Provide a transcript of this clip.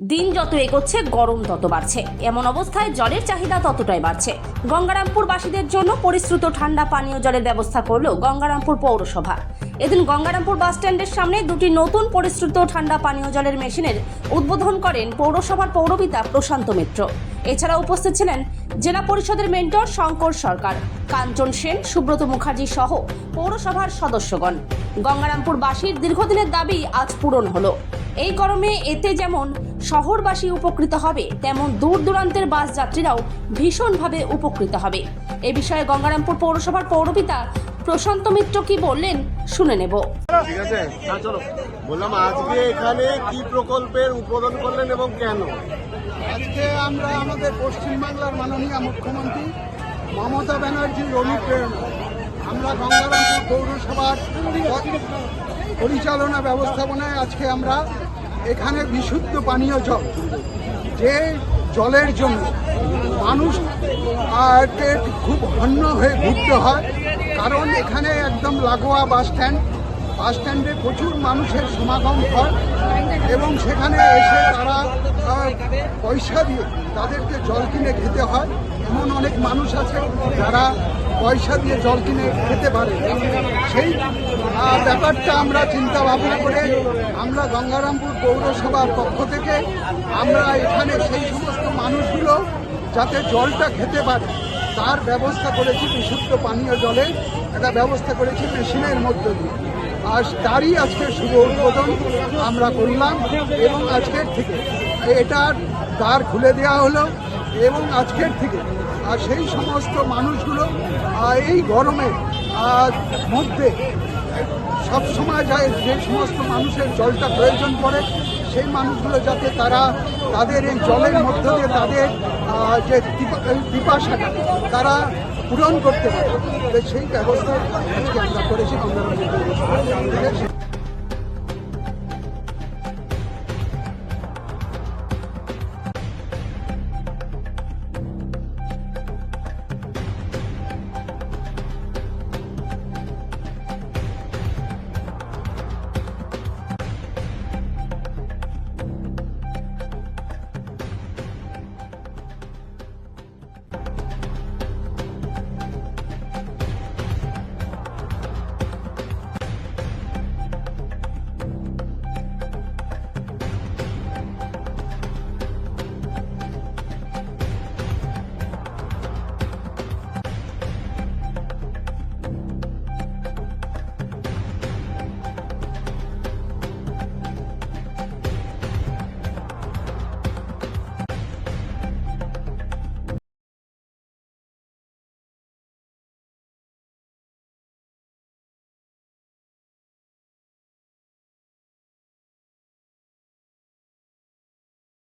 দিন যত এগোচ্ছে, গরম তত বাড়ছে। এমন অবস্থায় জলের চাহিদা ততটাই বাড়ছে। গঙ্গারামপুর বাসীদের জন্য পরিশ্রুত ঠান্ডা পানীয় জলের ব্যবস্থা করল গঙ্গারামপুর পৌরসভা। এদিন গঙ্গারামপুর বাস স্ট্যান্ডের সামনে দুটি নতুন পরিশ্রুত ঠান্ডা পানীয় জলের মেশিনের উদ্বোধন করেন পৌরসভার পৌরপিতা প্রশান্ত মিত্র। এছাড়া উপস্থিত ছিলেন জেলা পরিষদের মেন্টর শঙ্কর সরকার, কাঞ্চন সেন, সুব্রত মুখার্জি সহ পৌরসভার সদস্যগণ। গঙ্গারামপুরবাসীর দীর্ঘদিনের দাবি আজ পূরণ হলো। এই গরমে এতে যেমন শহরবাসী উপকৃত হবে তেমন দূর দূরান্তের বাস যাত্রীরাও ভীষণভাবে উপকৃত হবে। এ বিষয়ে গঙ্গারামপুর পৌরসভার পৌরপিতা প্রশান্ত মিত্র কি বললেন শুনে নেব। ঠিক আছে? বললাম আজকে এখানে কি প্রকল্পের উদ্বোধন করলেন এবং কেন? আজকে আমরা আমাদের পশ্চিমবাংলার মাননীয় মুখ্যমন্ত্রী মমতা ব্যানার্জির অনুপ্রেরণা। আমরা গঙ্গারামপুর পৌরসভার পরিচালনা ব্যবস্থাপনায় আজকে আমরা এখানে বিশুদ্ধ পানীয় জল, যে জলের জন্য মানুষ খুব হন্য হয়ে ঘুরতে হয়, কারণ এখানে একদম লাগোয়া বাস স্ট্যান্ড বাস স্ট্যান্ডে প্রচুর মানুষের সমাগম হয় এবং সেখানে এসে তারা পয়সা দিয়ে তাদেরকে জল কিনে খেতে হয়। এমন অনেক মানুষ আছে যারা পয়সা দিয়ে জল কিনে খেতে পারে। সেই ব্যাপারটা আমরা চিন্তা ভাবনা করে আমরা গঙ্গারামপুর পৌরসভার পক্ষ থেকে আমরা এখানে সেই সমস্ত মানুষগুলো যাতে জলটা খেতে পারে, তার ব্যবস্থা করেছি বিশুদ্ধ পানীয় জলের, একটা ব্যবস্থা করেছি মেশিনের মধ্য দিয়ে। আর তারই আজকে শুভ উদ্বোধন আমরা করলাম এবং আজকের থেকে এটার দ্বার খুলে দেওয়া হলো এবং আজকের থেকে আর সেই সমস্ত মানুষগুলো এই গরমে মধ্যে সব সময় যায় যে সমস্ত মানুষের জলটা প্রয়োজন পড়ে, সেই মানুষগুলো যাতে তারা তাদের এই জলের মধ্য দিয়ে তাদের যে পিপা- পিপাসাটা তারা পূরণ করতে পারে। সেই ব্যবস্থা আজকে করেছি।